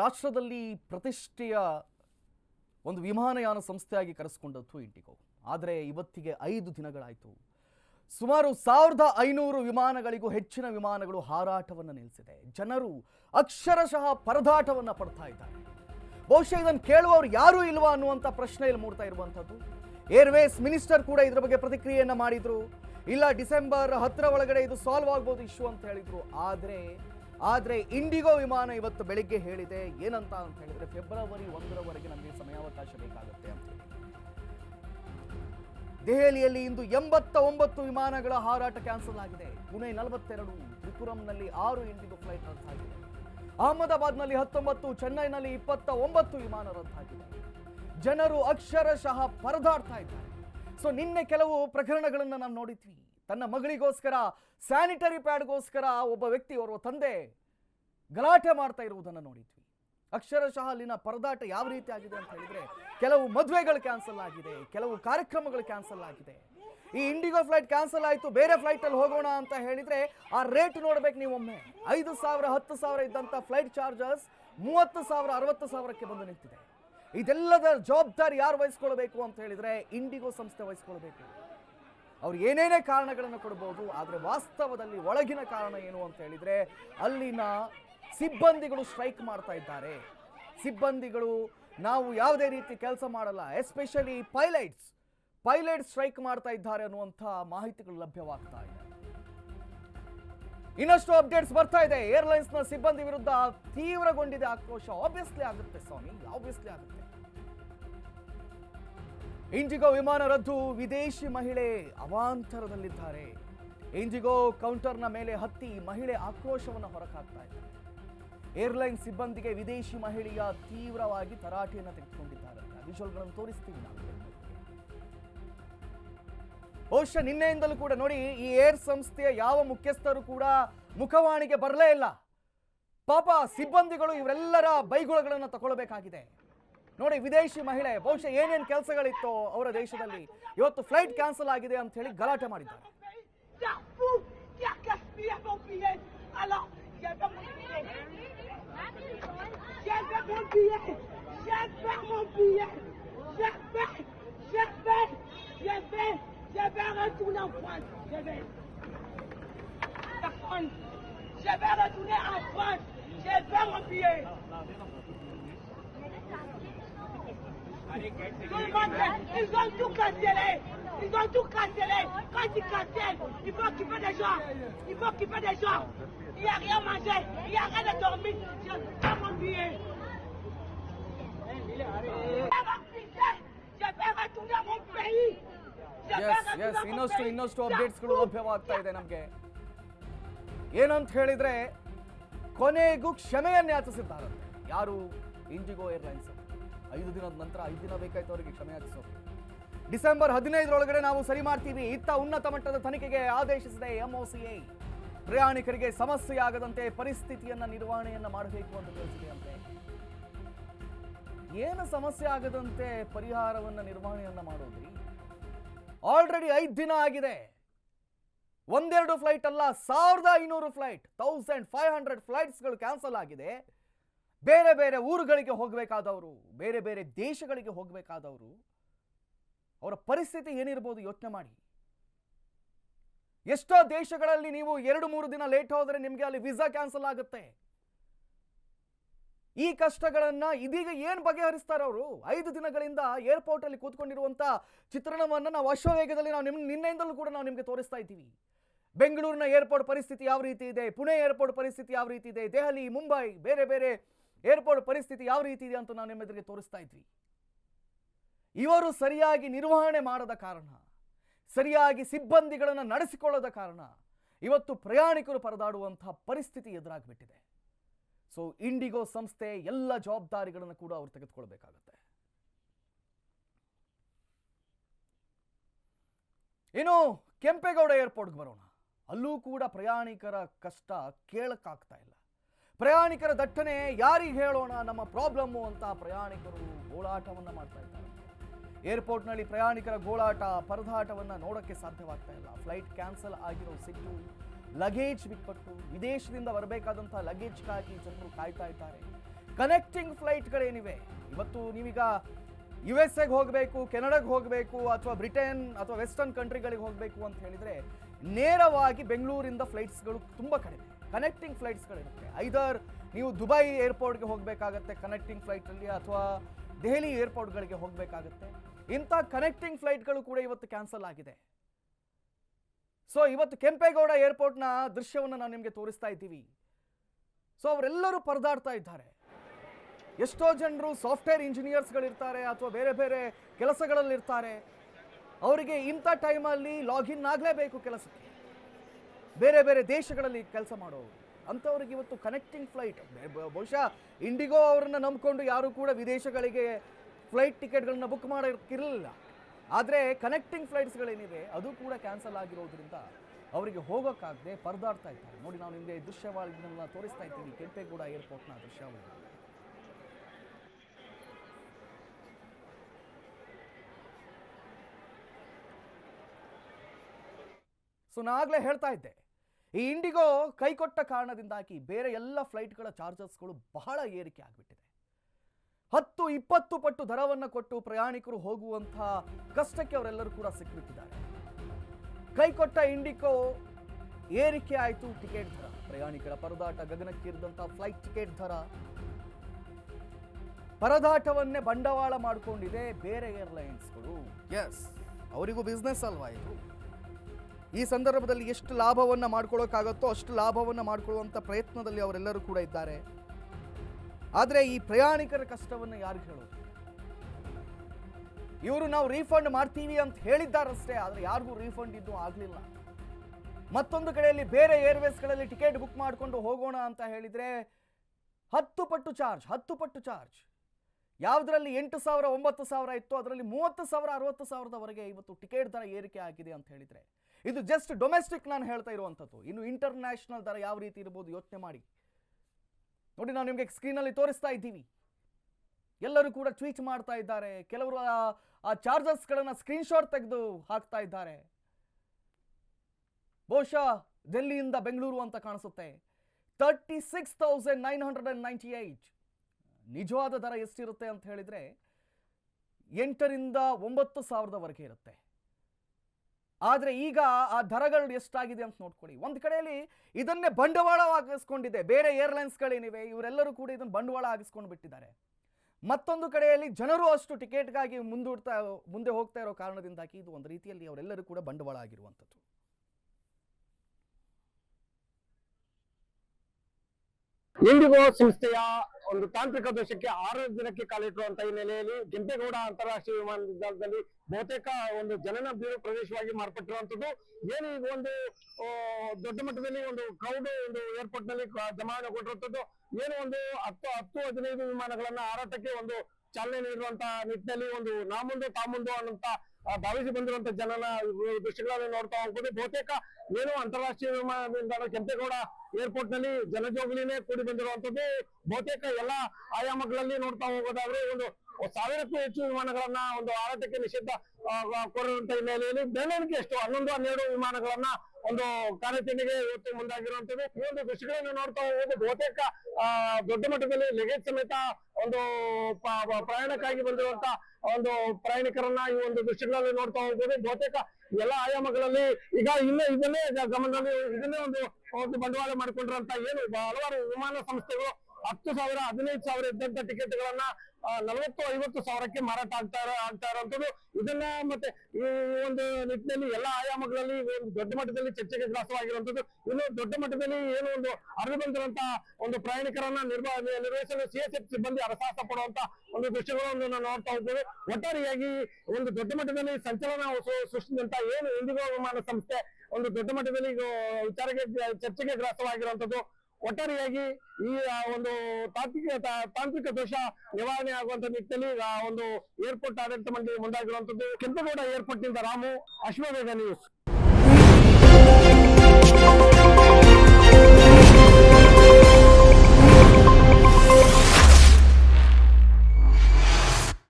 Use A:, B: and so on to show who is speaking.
A: ರಾಷ್ಟ್ರದಲ್ಲಿ ಪ್ರತಿಷ್ಠೆಯ ಒಂದು ವಿಮಾನಯಾನ ಸಂಸ್ಥೆಯಾಗಿ ಕರೆಸ್ಕೊಂಡದ್ದು ಇಂಡಿಗೋ. ಆದರೆ ಇವತ್ತಿಗೆ ಐದು ದಿನಗಳಾಯಿತು. ಸುಮಾರು ಸಾವಿರದ ಐನೂರು ವಿಮಾನಗಳಿಗೂ ಹೆಚ್ಚಿನ ವಿಮಾನಗಳು ಹಾರಾಟವನ್ನು ನಿಲ್ಲಿಸಿದೆ ಜನರು ಅಕ್ಷರಶಃ ಪರದಾಟವನ್ನು ಪಡ್ತಾ ಇದ್ದಾರೆ. ಬಹುಶಃ ಇದನ್ನು ಕೇಳುವವರು ಯಾರೂ ಇಲ್ವಾ ಅನ್ನುವಂಥ ಪ್ರಶ್ನೆಯಲ್ಲಿ ಮೂಡ್ತಾ ಇರುವಂಥದ್ದು. ಏರ್ವೇಸ್ ಮಿನಿಸ್ಟರ್ ಕೂಡ ಇದರ ಬಗ್ಗೆ ಪ್ರತಿಕ್ರಿಯೆಯನ್ನು ಮಾಡಿದರು. ಇಲ್ಲ ಡಿಸೆಂಬರ್ ಹತ್ತರ ಒಳಗಡೆ ಇದು ಸಾಲ್ವ್ ಆಗ್ಬೋದು ಇಶ್ಯೂ ಅಂತ ಹೇಳಿದರು. ಆದರೆ ಆದರೆ ಇಂಡಿಗೋ ವಿಮಾನ ಇವತ್ತು ಬೆಳಿಗ್ಗೆ ಹೇಳಿದೆ ಏನಂತ ಅಂತ ಹೇಳಿದ್ರೆ ಫೆಬ್ರವರಿ ಒಂದರವರೆಗೆ ನಮಗೆ ಸಮಯಾವಕಾಶ ಬೇಕಾಗುತ್ತೆ ಅಂತ. ದೆಹಲಿಯಲ್ಲಿ ಇಂದು ಎಂಬತ್ತ ಒಂಬತ್ತು ವಿಮಾನಗಳ ಹಾರಾಟ ಕ್ಯಾನ್ಸಲ್ ಆಗಿದೆ. ಪುಣೆ ನಲವತ್ತೆರಡು, ತ್ರಿಪುರಂನಲ್ಲಿ ಆರು ಇಂಡಿಗೋ ಫ್ಲೈಟ್ ರದ್ದಾಗಿದೆ. ಅಹಮದಾಬಾದ್ನಲ್ಲಿ ಹತ್ತೊಂಬತ್ತು, ಚೆನ್ನೈನಲ್ಲಿ ಇಪ್ಪತ್ತ ಒಂಬತ್ತು ವಿಮಾನ ರದ್ದಾಗಿದೆ. ಜನರು ಅಕ್ಷರಶಃ ಪರದಾಡ್ತಾ ಇದ್ದಾರೆ. ಸೊ ನಿನ್ನೆ ಕೆಲವು ಪ್ರಕರಣಗಳನ್ನು ನಾವು ನೋಡಿದ್ವಿ. ತನ್ನ ಮಗಳಿಗೋಸ್ಕರ ಸ್ಯಾನಿಟರಿ ಪ್ಯಾಡ್ಗೋಸ್ಕರ ಒಬ್ಬ ವ್ಯಕ್ತಿ ಅವರ ತಂದೆ ಗಲಾಟೆ ಮಾಡ್ತಾ ಇರುವುದನ್ನು ನೋಡಿದ್ವಿ. ಅಕ್ಷರಶಃ ಅಲ್ಲಿನ ಪರದಾಟ ಯಾವ ರೀತಿ ಆಗಿದೆ ಅಂತ ಹೇಳಿದ್ರೆ, ಕೆಲವು ಮದುವೆಗಳು ಕ್ಯಾನ್ಸಲ್ ಆಗಿದೆ, ಕೆಲವು ಕಾರ್ಯಕ್ರಮಗಳು ಕ್ಯಾನ್ಸಲ್ ಆಗಿದೆ. ಈ ಇಂಡಿಗೋ ಫ್ಲೈಟ್ ಕ್ಯಾನ್ಸಲ್ ಆಯಿತು, ಬೇರೆ ಫ್ಲೈಟಲ್ಲಿ ಹೋಗೋಣ ಅಂತ ಹೇಳಿದ್ರೆ, ಆ ರೇಟ್ ನೋಡ್ಬೇಕು ನೀವು ಒಮ್ಮೆ ಐದು ಸಾವಿರ, ಹತ್ತು ಸಾವಿರ ಇದ್ದಂಥ ಫ್ಲೈಟ್ ಚಾರ್ಜಸ್ ಮೂವತ್ತು ಸಾವಿರ, ಅರವತ್ತು ಸಾವಿರಕ್ಕೆ ಬಂದು ನಿಂತಿದೆ. ಇದೆಲ್ಲದರ ಜವಾಬ್ದಾರಿ ಯಾರು ವಹಿಸ್ಕೊಳ್ಬೇಕು ಅಂತ ಹೇಳಿದ್ರೆ ಇಂಡಿಗೋ ಸಂಸ್ಥೆ ವಹಿಸ್ಕೊಳ್ಬೇಕು. ಅವ್ರು ಏನೇನೇ ಕಾರಣಗಳನ್ನು ಕೊಡ್ಬೋದು, ಆದರೆ ವಾಸ್ತವದಲ್ಲಿ ಒಳಗಿನ ಕಾರಣ ಏನು ಅಂತ ಹೇಳಿದರೆ, ಅಲ್ಲಿನ ಸಿಬ್ಬಂದಿಗಳು ಸ್ಟ್ರೈಕ್ ಮಾಡ್ತಾ ಇದ್ದಾರೆ. ಸಿಬ್ಬಂದಿಗಳು ನಾವು ಯಾವುದೇ ರೀತಿ ಕೆಲಸ ಮಾಡಲ್ಲ, ಎಸ್ಪೆಷಲಿ ಪೈಲಟ್ಸ್. ಪೈಲಟ್ ಸ್ಟ್ರೈಕ್ ಮಾಡ್ತಾ ಇದ್ದಾರೆ ಅನ್ನುವಂಥ ಮಾಹಿತಿಗಳು ಲಭ್ಯವಾಗ್ತಾ ಇದೆ. ಇನ್ನಷ್ಟು ಅಪ್ಡೇಟ್ಸ್ ಬರ್ತಾ ಇದೆ. ಏರ್ಲೈನ್ಸ್ನ ಸಿಬ್ಬಂದಿ ವಿರುದ್ಧ ತೀವ್ರಗೊಂಡಿದೆ ಆಕ್ರೋಶ. ಆಬ್ವಿಯಸ್ಲಿ ಆಗುತ್ತೆ ಸ್ವಾಮಿ ಆಬ್ವಿಯಸ್ಲಿ ಆಗುತ್ತೆ. ಇಂಡಿಗೋ ವಿಮಾನ ರದ್ದು. ವಿದೇಶಿ ಮಹಿಳೆ ಅವಾಂತರದಲ್ಲಿದ್ದಾರೆ. ಇಂಡಿಗೋ ಕೌಂಟರ್ನ ಮೇಲೆ ಹತ್ತಿ ಮಹಿಳೆ ಆಕ್ರೋಶವನ್ನು ಹೊರಹಾಕ್ತಾ ಇದ್ದಾರೆ ಏರ್ಲೈನ್ ಸಿಬ್ಬಂದಿಗೆ ವಿದೇಶಿ ಮಹಿಳೆಯ ತೀವ್ರವಾಗಿ ತರಾಟೆಯನ್ನು ತೆಗೆದುಕೊಂಡಿದ್ದಾರೆ. ವಿಜುವಲ್ಗಳನ್ನು ತೋರಿಸ್ತೀವಿ ನಾವು. ಬಹುಶಃ ನಿನ್ನೆಯಿಂದಲೂ ಕೂಡ ನೋಡಿ, ಈ ಏರ್ ಸಂಸ್ಥೆಯ ಯಾವ ಮುಖ್ಯಸ್ಥರು ಕೂಡ ಮುಖವಾಣಿಗೆ ಬರಲೇ ಇಲ್ಲ. ಪಾಪ ಸಿಬ್ಬಂದಿಗಳು ಇವರೆಲ್ಲರ ಬೈಗುಳಗಳನ್ನು ತಗೊಳ್ಬೇಕಾಗಿದೆ. ನೋಡಿ ವಿದೇಶಿ ಮಹಿಳೆ ಬಹುಶಃ ಏನೇನು ಕೆಲಸಗಳಿತ್ತು ಅವರ ದೇಶದಲ್ಲಿ ಇವತ್ತು ಫ್ಲೈಟ್ ಕ್ಯಾನ್ಸಲ್ ಆಗಿದೆ ಅಂತ ಹೇಳಿ ಗಲಾಟೆ ಮಾಡಿದ್ದಾರೆ
B: C'est fou qui a gaspillé mon billet. Alors, j'ai fait mon billet. J'ai fait mon billet. J'ai fait mon billet. J'ai fait. J'ai fait. J'ai fait. Je vais retourner en France. Je vais. Personne. Je vais retourner en France. J'ai fait mon billet. Tout le monde, ils ont tout cancellé. Ils ont tout cancellé. Quand ils cancellent, il faut occuper des gens. Il faut occuper des gens. Il n'y a rien à manger. Il n'y a rien à dormir. Je fais mon billet. Je vais retourner à mon pays.
A: S S ಇನ್ನಷ್ಟು. ಇನ್ನಷ್ಟು ಅಪ್ಡೇಟ್ಸ್ಗಳು. ಲಭ್ಯವಾಗ್ತಾ ಇದೆ ನಮಗೆ ಏನಂತ ಹೇಳಿದ್ರೆ ಕೊನೆಗೂ ಕ್ಷಮೆಯನ್ನು ಯಾಚಿಸಿದ್ದಾರೆ ಯಾರು IndiGo airlines ಐದು ದಿನದ ನಂತರ ಐದು ದಿನ ಬೇಕಾಯ್ತು ಅವರಿಗೆ ಕ್ಷಮೆ ಯಾಚಿಸೋದು ಡಿಸೆಂಬರ್ ಹದಿನೈದರೊಳಗಡೆ ನಾವು ಸರಿ ಮಾಡ್ತೀವಿ. ಇತ್ತ ಉನ್ನತ ಮಟ್ಟದ ತನಿಖೆಗೆ ಆದೇಶಿಸಿದೆ ಎಂಒಸಿಐ ಪ್ರಯಾಣಿಕರಿಗೆ ಸಮಸ್ಯೆಯಾಗದಂತೆ ಪರಿಸ್ಥಿತಿಯನ್ನ, ನಿರ್ವಹಣೆಯನ್ನ ಮಾಡಬೇಕು ಅಂತ ತಿಳಿಸಿದೆ ಅಂತೆ. ಏನು ಸಮಸ್ಯೆ ಆಗದಂತೆ ಪರಿಹಾರವನ್ನ, ನಿರ್ವಹಣೆಯನ್ನ ಮಾಡೋದ್ರಿ? ಆಲ್ರೆಡಿ ಐದು ದಿನ ಆಗಿದೆ. ಒಂದೆರಡು ಫ್ಲೈಟ್ ಅಲ್ಲ, ಸಾವಿರದ ಐನೂರು ಫ್ಲೈಟ್ ತೌಸಂಡ್ ಫೈವ್ ಹಂಡ್ರೆಡ್ ಫ್ಲೈಟ್ಸ್ಗಳು ಕ್ಯಾನ್ಸಲ್ ಆಗಿದೆ. ಬೇರೆ ಬೇರೆ ಊರುಗಳಿಗೆ ಹೋಗಬೇಕಾದವರು, ಬೇರೆ ಬೇರೆ ದೇಶಗಳಿಗೆ ಹೋಗಬೇಕಾದವರು, ಅವರ ಪರಿಸ್ಥಿತಿ ಏನಿರ್ಬೋದು ಯೋಚನೆ ಮಾಡಿ. ಎಷ್ಟೋ ದೇಶಗಳಲ್ಲಿ ನೀವು ಎರಡು ಮೂರು ದಿನ ಲೇಟ್ ಹೋದರೆ ನಿಮಗೆ ಅಲ್ಲಿ ವೀಸಾ ಕ್ಯಾನ್ಸಲ್ ಆಗುತ್ತೆ. ಈ ಕಷ್ಟಗಳನ್ನ ಇದೀಗ ಏನು ಬಗೆಹರಿಸ್ತಾರೆ ಅವರು? ಐದು ದಿನಗಳಿಂದ ಏರ್ಪೋರ್ಟ್ ಅಲ್ಲಿ ಕೂತ್ಕೊಂಡಿರುವಂತ ಚಿತ್ರಣವನ್ನ ನಾವು ಅಶ್ವವೇಗದಲ್ಲಿ ನಾವು ನಿಮ್, ನಿನ್ನೆಯಿಂದಲೂ ಕೂಡ ನಾವು ನಿಮಗೆ ತೋರಿಸ್ತಾ ಇದ್ದೀವಿ. ಬೆಂಗಳೂರಿನ ಏರ್ಪೋರ್ಟ್ ಪರಿಸ್ಥಿತಿ ಯಾವ ರೀತಿ ಇದೆ? ಪುಣೆ ಏರ್ಪೋರ್ಟ್ ಪರಿಸ್ಥಿತಿ ಯಾವ ರೀತಿ ಇದೆ? ದೆಹಲಿ, ಮುಂಬೈ, ಬೇರೆ ಬೇರೆ ಏರ್ಪೋರ್ಟ್ ಪರಿಸ್ಥಿತಿ ಯಾವ ರೀತಿ ಇದೆ ಅಂತ ನಾವು ನಿಮ್ಮೆದುರಿಗೆ ತೋರಿಸ್ತಾ ಇದ್ವಿ. ಇವರು ಸರಿಯಾಗಿ ನಿರ್ವಹಣೆ ಮಾಡದ ಕಾರಣ, ಸರಿಯಾಗಿ ಸಿಬ್ಬಂದಿಗಳನ್ನು ನಡೆಸಿಕೊಳ್ಳದ ಕಾರಣ ಇವತ್ತು ಪ್ರಯಾಣಿಕರು ಪರದಾಡುವಂತಹ ಪರಿಸ್ಥಿತಿ ಎದುರಾಗ್ಬಿಟ್ಟಿದೆ. ಸೊ ಇಂಡಿಗೋ ಸಂಸ್ಥೆ ಎಲ್ಲ ಜವಾಬ್ದಾರಿಗಳನ್ನು ಕೂಡ ಅವರು ತೆಗೆದುಕೊಳ್ಬೇಕಾಗತ್ತೆ. ಇನ್ನು ಕೆಂಪೇಗೌಡ ಏರ್ಪೋರ್ಟ್ಗೆ ಬರೋಣ. ಅಲ್ಲೂ ಕೂಡ ಪ್ರಯಾಣಿಕರ ಕಷ್ಟ ಕೇಳಕ್ಕಾಗ್ತಾ ಇಲ್ಲ. ಪ್ರಯಾಣಿಕರ ದಟ್ಟಣೆ, ಯಾರಿಗೆ ಹೇಳೋಣ, ನಮ್ಮ ಪ್ರಾಬ್ಲಮ್ಮು ಅಂತ ಪ್ರಯಾಣಿಕರು ಗೋಳಾಟವನ್ನು ಮಾಡ್ತಾ ಇದ್ದಾರೆ. ಏರ್ಪೋರ್ಟ್ನಲ್ಲಿ ಪ್ರಯಾಣಿಕರ ಗೋಳಾಟ, ಪರದಾಟವನ್ನು ನೋಡೋಕ್ಕೆ ಸಾಧ್ಯವಾಗ್ತಾ ಇಲ್ಲ. ಫ್ಲೈಟ್ ಕ್ಯಾನ್ಸಲ್ ಆಗಿರೋ ಸಿಟ್ಟು ಲಗೇಜ್ ಬಿಕ್ಕಟ್ಟು ವಿದೇಶದಿಂದ ಬರಬೇಕಾದಂಥ ಲಗೇಜ್ಗಾಗಿ ಜನರು ಕಾಯ್ತಾ ಇದ್ದಾರೆ. ಕನೆಕ್ಟಿಂಗ್ ಫ್ಲೈಟ್ಗಳೇನಿವೆ? ಇವತ್ತು ನೀವೀಗ ಯು ಎಸ್ ಎಗೆ ಹೋಗಬೇಕು, ಕೆನಡಾಗೆ ಹೋಗಬೇಕು, ಅಥವಾ ಬ್ರಿಟನ್, ಅಥವಾ ವೆಸ್ಟರ್ನ್ ಕಂಟ್ರಿಗಳಿಗೆ ಹೋಗಬೇಕು ಅಂತ ಹೇಳಿದರೆ, ನೇರವಾಗಿ ಬೆಂಗಳೂರಿಂದ ಫ್ಲೈಟ್ಸ್ಗಳು ತುಂಬ ಕಡಿಮೆ. ಕನೆಕ್ಟಿಂಗ್ ಫ್ಲೈಟ್ಸ್ಗಳಿರುತ್ತೆ ಐದರ್ ನೀವು ದುಬೈ ಏರ್ಪೋರ್ಟ್ಗೆ ಹೋಗಬೇಕಾಗತ್ತೆ ಕನೆಕ್ಟಿಂಗ್ ಫ್ಲೈಟಲ್ಲಿ ಅಥವಾ ದೆಹಲಿ ಏರ್ಪೋರ್ಟ್ಗಳಿಗೆ ಹೋಗಬೇಕಾಗತ್ತೆ. ಇಂಥ ಕನೆಕ್ಟಿಂಗ್ ಫ್ಲೈಟ್ಗಳು ಕೂಡ ಇವತ್ತು ಕ್ಯಾನ್ಸಲ್ ಆಗಿದೆ. ಸೊ ಇವತ್ತು ಕೆಂಪೇಗೌಡ ಏರ್ಪೋರ್ಟ್ನ ದೃಶ್ಯವನ್ನು ನಾವು ನಿಮಗೆ ತೋರಿಸ್ತಾ ಇದ್ದೀವಿ. ಸೊ ಅವರೆಲ್ಲರೂ ಪರದಾಡ್ತಾ ಇದ್ದಾರೆ. ಎಷ್ಟೋ ಜನರು ಸಾಫ್ಟ್ವೇರ್ ಇಂಜಿನಿಯರ್ಸ್ಗಳಿರ್ತಾರೆ ಅಥವಾ ಬೇರೆ ಬೇರೆ ಕೆಲಸಗಳಲ್ಲಿರ್ತಾರೆ. ಅವರಿಗೆ ಇಂಥ ಟೈಮಲ್ಲಿ ಲಾಗಿನ್ ಆಗಲೇಬೇಕು ಕೆಲಸಕ್ಕೆ. ಬೇರೆ ಬೇರೆ ದೇಶಗಳಲ್ಲಿ ಕೆಲಸ ಮಾಡೋರು. ಅಂಥವ್ರಿಗೆ ಇವತ್ತು ಕನೆಕ್ಟಿಂಗ್ ಫ್ಲೈಟ್ ಬಹುಶಃ ಇಂಡಿಗೋ ಅವ್ರನ್ನ ನಂಬಿಕೊಂಡು ಯಾರು ಕೂಡ ವಿದೇಶಗಳಿಗೆ ಫ್ಲೈಟ್ ಟಿಕೆಟ್ಗಳನ್ನ ಬುಕ್ ಮಾಡೋಕ್ಕಿರಲಿಲ್ಲ. ಆದರೆ ಕನೆಕ್ಟಿಂಗ್ ಫ್ಲೈಟ್ಸ್ಗಳೇನಿವೆ ಅದು ಕೂಡ ಕ್ಯಾನ್ಸಲ್ ಆಗಿರೋದ್ರಿಂದ ಅವರಿಗೆ ಹೋಗೋಕ್ಕಾಗದೆ ಪರದಾಡ್ತಾ ಇದ್ದಾರೆ. ನೋಡಿ ನಾವು ನಿಮಗೆ ದೃಶ್ಯವಾಣಿಗಳನ್ನ ತೋರಿಸ್ತಾ ಇದ್ದೀವಿ ಕೆಂಪೇಗೌಡ ಏರ್ಪೋರ್ಟ್ನ ದೃಶ್ಯಾವಳಿ. ಸೊ ನಾಗಲೇ ಹೇಳ್ತಾ ಇದ್ದೆ. ಈ ಇಂಡಿಗೋ ಕೈಕೊಟ್ಟ ಕಾರಣದಿಂದಾಗಿ ಬೇರೆ ಎಲ್ಲ ಫ್ಲೈಟ್ಗಳ ಚಾರ್ಜಸ್ಗಳು ಬಹಳ ಏರಿಕೆ ಆಗಿಬಿಟ್ಟಿದೆ. ಹತ್ತು, ಇಪ್ಪತ್ತು ಪಟ್ಟು ದರವನ್ನು ಕೊಟ್ಟು ಪ್ರಯಾಣಿಕರು ಹೋಗುವಂತಹ ಕಷ್ಟಕ್ಕೆ ಅವರೆಲ್ಲರೂ ಕೂಡ ಸಿಕ್ಕಿಬಿಟ್ಟಿದ್ದಾರೆ ಕೈಕೊಟ್ಟ ಇಂಡಿಗೋ ಏರಿಕೆ ಆಯಿತು, ಟಿಕೆಟ್ ದರ. ಪ್ರಯಾಣಿಕರ ಪರದಾಟ ಗಗನಕ್ಕೇರಿದಂತಹ ಫ್ಲೈಟ್ ಟಿಕೆಟ್ ದರ. ಪರದಾಟವನ್ನೇ ಬಂಡವಾಳ ಮಾಡಿಕೊಂಡಿದೆ ಬೇರೆ ಏರ್ಲೈನ್ಸ್ಗಳು. ಎಸ್ ಅವರಿಗೂ ಬಿಸ್ನೆಸ್ ಅಲ್ವಾ ಇದು? ಈ ಸಂದರ್ಭದಲ್ಲಿ ಎಷ್ಟು ಲಾಭವನ್ನು ಮಾಡ್ಕೊಳ್ಳೋಕ್ಕಾಗತ್ತೋ ಅಷ್ಟು ಲಾಭವನ್ನು ಮಾಡ್ಕೊಳ್ಳುವಂಥ ಪ್ರಯತ್ನದಲ್ಲಿ ಅವರೆಲ್ಲರೂ ಕೂಡ ಇದ್ದಾರೆ. ಆದರೆ ಈ ಪ್ರಯಾಣಿಕರ ಕಷ್ಟವನ್ನು ಯಾರಿಗೆ ಹೇಳೋದು? ಇವರು ನಾವು ರೀಫಂಡ್ ಮಾಡ್ತೀವಿ ಅಂತ ಹೇಳಿದ್ದಾರಷ್ಟೇ, ಆದರೆ ಯಾರಿಗೂ ರೀಫಂಡ್ ಇದ್ದು ಆಗಲಿಲ್ಲ. ಮತ್ತೊಂದು ಕಡೆಯಲ್ಲಿ ಬೇರೆ ಏರ್ವೇಸ್ಗಳಲ್ಲಿ ಟಿಕೆಟ್ ಬುಕ್ ಮಾಡಿಕೊಂಡು ಹೋಗೋಣ ಅಂತ ಹೇಳಿದರೆ ಹತ್ತು ಪಟ್ಟು ಚಾರ್ಜ್, ಹತ್ತು ಪಟ್ಟು ಚಾರ್ಜ್. ಯಾವುದರಲ್ಲಿ ಎಂಟು ಸಾವಿರ, ಒಂಬತ್ತು ಸಾವಿರ ಇತ್ತು, ಅದರಲ್ಲಿ ಮೂವತ್ತು ಸಾವಿರ, ಅರವತ್ತು ಸಾವಿರದವರೆಗೆ ಇವತ್ತು ಟಿಕೆಟ್ ದರ ಏರಿಕೆ ಆಗಿದೆ ಅಂತ ಹೇಳಿದರೆ ಇದು ಜಸ್ಟ್ ಡೊಮೆಸ್ಟಿಕ್ ನಾನು ಹೇಳ್ತಾ ಇರುವಂಥದ್ದು. ಇನ್ನು ಇಂಟರ್ನ್ಯಾಷನಲ್ ದರ ಯಾವ ರೀತಿ ಇರ್ಬೋದು ಯೋಚನೆ ಮಾಡಿ. ನೋಡಿ ನಾವು ನಿಮಗೆ ಸ್ಕ್ರೀನಲ್ಲಿ ತೋರಿಸ್ತಾ ಇದ್ದೀವಿ ಎಲ್ಲರೂ ಕೂಡ ಟ್ವೀಟ್ ಮಾಡ್ತಾ ಇದ್ದಾರೆ. ಕೆಲವರು ಆ- ಆ ಚಾರ್ಜಸ್ಗಳನ್ನು ಸ್ಕ್ರೀನ್ಶಾಟ್ ತೆಗೆದು ಹಾಕ್ತಾ ಇದ್ದಾರೆ. ಬಹುಶಃ ಡೆಲ್ಲಿಯಿಂದ ಬೆಂಗಳೂರು ಅಂತ ಕಾಣಿಸುತ್ತೆ. Thirty six thousand nine hundred and ninety eight ನಿಜವಾದ ದರ ಎಷ್ಟಿರುತ್ತೆ ಅಂತ ಹೇಳಿದರೆ ಎಂಟರಿಂದ ಒಂಬತ್ತು ಸಾವಿರದವರೆಗೆ ಇರುತ್ತೆ. ಆದರೆ ಈಗ ಆ ದರಗಳು ಎಷ್ಟಾಗಿದೆ ಅಂತ ನೋಡ್ಕೊಳ್ಳಿ. ಒಂದು ಕಡೆಯಲ್ಲಿ ಇದನ್ನೇ ಬಂಡವಾಳ ಆಗಿಸ್ಕೊಂಡಿದೆ ಬೇರೆ ಏರ್ಲೈನ್ಸ್ಗಳೇನಿವೆ, ಇವರೆಲ್ಲರೂ ಕೂಡ ಇದನ್ನು ಬಂಡವಾಳ ಆಗಿಸ್ಕೊಂಡು ಬಿಟ್ಟಿದ್ದಾರೆ. ಮತ್ತೊಂದು ಕಡೆಯಲ್ಲಿ ಜನರು ಅಷ್ಟು ಟಿಕೆಟ್ಗಾಗಿ ಮುಂದೂಡ್ತಾ, ಮುಂದೆ ಹೋಗ್ತಾ ಇರೋ ಕಾರಣದಿಂದಾಗಿ ಇದು ಒಂದು ರೀತಿಯಲ್ಲಿ ಅವರೆಲ್ಲರೂ ಕೂಡ ಬಂಡವಾಳ ಆಗಿರುವಂಥದ್ದು.
C: ಇಂಡಿಗೋ ಸಂಸ್ಥೆಯ ಒಂದು ತಾಂತ್ರಿಕ ದೋಷಕ್ಕೆ ಆರು ದಿನಕ್ಕೆ ಕಾಲಿಟ್ಟಿರುವಂತಹ ಹಿನ್ನೆಲೆಯಲ್ಲಿ ಕೆಂಪೇಗೌಡ ಅಂತಾರಾಷ್ಟ್ರೀಯ ವಿಮಾನ ನಿಲ್ದಾಣದಲ್ಲಿ ಬಹುತೇಕ ಒಂದು ಜನನ ಬೀರು ಪ್ರದೇಶವಾಗಿ ಮಾರ್ಪಟ್ಟಿರುವಂತದ್ದು ಏನು ಈಗ ಒಂದು ದೊಡ್ಡ ಮಟ್ಟದಲ್ಲಿ ಒಂದು ಕ್ರೌಡ್ ಒಂದು ಏರ್ಪೋರ್ಟ್ನಲ್ಲಿ ಜಮಾವಣೆ ಜಮಾವಣೆಗೊಂಡಿರುವಂತದ್ದು ಏನು ಒಂದು ಹತ್ತು ಹತ್ತು, ಹದಿನೈದು ವಿಮಾನಗಳನ್ನ ಹಾರಾಟಕ್ಕೆ ಒಂದು ಚಾಲನೆ ನೀಡುವಂತ ನಿಟ್ಟಿನಲ್ಲಿ ಒಂದು ನಾ ಮುಂದೆ ತಾ ಮುಂದೆ ಅನ್ನುವಂತ ಆ, ಭಾವಿಸಿ ಬಂದಿರುವಂತ ಜನನ ದೃಷ್ಟಿಗಳನ್ನು ನೋಡ್ತಾ ಹೋಗ್ಬೋದು. ಬಹುತೇಕ ಏನು ಅಂತಾರಾಷ್ಟ್ರೀಯ ವಿಮಾನ ನಿಲ್ದಾಣ ಕೆಂಪೇಗೌಡ ಏರ್ಪೋರ್ಟ್ನಲ್ಲಿ ಜನಜೋಗುಲಿನೇ ಕೂಡಿ ಬಂದಿರುವಂತದ್ದು ಬಹುತೇಕ ಎಲ್ಲಾ ಆಯಾಮಗಳಲ್ಲಿ ನೋಡ್ತಾ ಹೋಗೋದಾದ್ರೆ ಒಂದು ಸಾವಿರಕ್ಕೂ ಹೆಚ್ಚು ವಿಮಾನಗಳನ್ನ ಒಂದು ಹಾರಾಟಕ್ಕೆ ನಿಷೇಧ ಕೊಡುವಂತ ಹಿನ್ನೆಲೆಯಲ್ಲಿ ಬೆಳವಣಿಗೆ ಎಷ್ಟು? ಹನ್ನೊಂದು, ಹನ್ನೆರಡು ವಿಮಾನಗಳನ್ನ ಒಂದು ಕಾರ್ಯಾಚರಣೆಗೆ ಇವತ್ತು ಮುಂದಾಗಿರುವಂತದ್ದು ಈ ಒಂದು ದೃಶ್ಯಗಳನ್ನು ನೋಡ್ತಾ ಹೋಗೋದು ಬಹುತೇಕ ದೊಡ್ಡ ಮಟ್ಟದಲ್ಲಿ ಲಗೇಜ್ ಸಮೇತ ಒಂದು ಪ್ರಯಾಣಕ್ಕಾಗಿ ಬಂದಿರುವಂತ ಒಂದು ಪ್ರಯಾಣಿಕರನ್ನ ಈ ಒಂದು ದೃಶ್ಯಗಳಲ್ಲಿ ನೋಡ್ತಾ ಹೋಗ್ಬೋದು ಬಹುತೇಕ ಎಲ್ಲ ಆಯಾಮಗಳಲ್ಲಿ ಈಗ ಇನ್ನು ಇದನ್ನೇ ಗಮನದಲ್ಲಿ, ಇದನ್ನೇ ಒಂದು ಒಂದು ಬಂಡವಾಳ ಮಾಡಿಕೊಂಡಿರುವಂತ ಏನು, ಹಲವಾರು ವಿಮಾನ ಸಂಸ್ಥೆಗಳು ಹತ್ತು ಸಾವಿರ, ಹದಿನೈದು ಸಾವಿರ ಇದ್ದಂತ ಟಿಕೆಟ್ ಗಳನ್ನ ನಲವತ್ತು, ಐವತ್ತು ಸಾವಿರಕ್ಕೆ ಮಾರಾಟ ಆಗ್ತಾ ಇರೋ ಆಗ್ತಾ ಇರೋಂಥದ್ದು ಇದನ್ನ ಮತ್ತೆ ಈ ಒಂದು ನಿಟ್ಟಿನಲ್ಲಿ ಎಲ್ಲಾ ಆಯಾಮಗಳಲ್ಲಿ ಒಂದು ದೊಡ್ಡ ಮಟ್ಟದಲ್ಲಿ ಚರ್ಚೆಗೆ ಗ್ರಾಸವಾಗಿರುವಂತದ್ದು ಇನ್ನು ದೊಡ್ಡ ಮಟ್ಟದಲ್ಲಿ ಏನು ಒಂದು ಹರಿದು ಬಂದಿರುವಂತಹ ಒಂದು ಪ್ರಯಾಣಿಕರನ್ನ ನಿರ್ವ ನಿರ್ವಹಿಸಲು ಸಿಎಸ್ಎಫ್ ಸಿಬ್ಬಂದಿ ಅರಸಾಹಸ ಪಡುವಂತ ಒಂದು ದೃಶ್ಯಗಳನ್ನು ನಾವು ನೋಡ್ತಾ ಹೋಗ್ತೇವೆ ಒಟ್ಟಾರೆಯಾಗಿ ಒಂದು ದೊಡ್ಡ ಮಟ್ಟದಲ್ಲಿ ಸಂಚಲನ ಸೃಷ್ಟಿದಂತ ಏನು ಇಂದಿಗೋ ವಿಮಾನ ಸಂಸ್ಥೆ ಒಂದು ದೊಡ್ಡ ಮಟ್ಟದಲ್ಲಿ ವಿಚಾರಕ್ಕೆ ಚರ್ಚೆಗೆ ಗ್ರಾಸವಾಗಿರುವಂತದ್ದು ಒಟ್ಟಾರೆಯಾಗಿ ಈ ಒಂದು ತಾಂತ್ರಿಕ ತಾಂತ್ರಿಕ ದೋಷ ನಿವಾರಣೆ ಆಗುವಂತ ನಿಟ್ಟಿನಲ್ಲಿ ಒಂದು ಏರ್ಪೋರ್ಟ್ ಆಡಳಿತ ಮಂಡಳಿ ಮುಂದಾಗಿರುವಂತದ್ದು. ಕೆಂಪೇಗೌಡ ಏರ್ಪೋರ್ಟ್ನಿಂದ ರಾಮು ಅಶ್ವವೇಧ ನ್ಯೂಸ್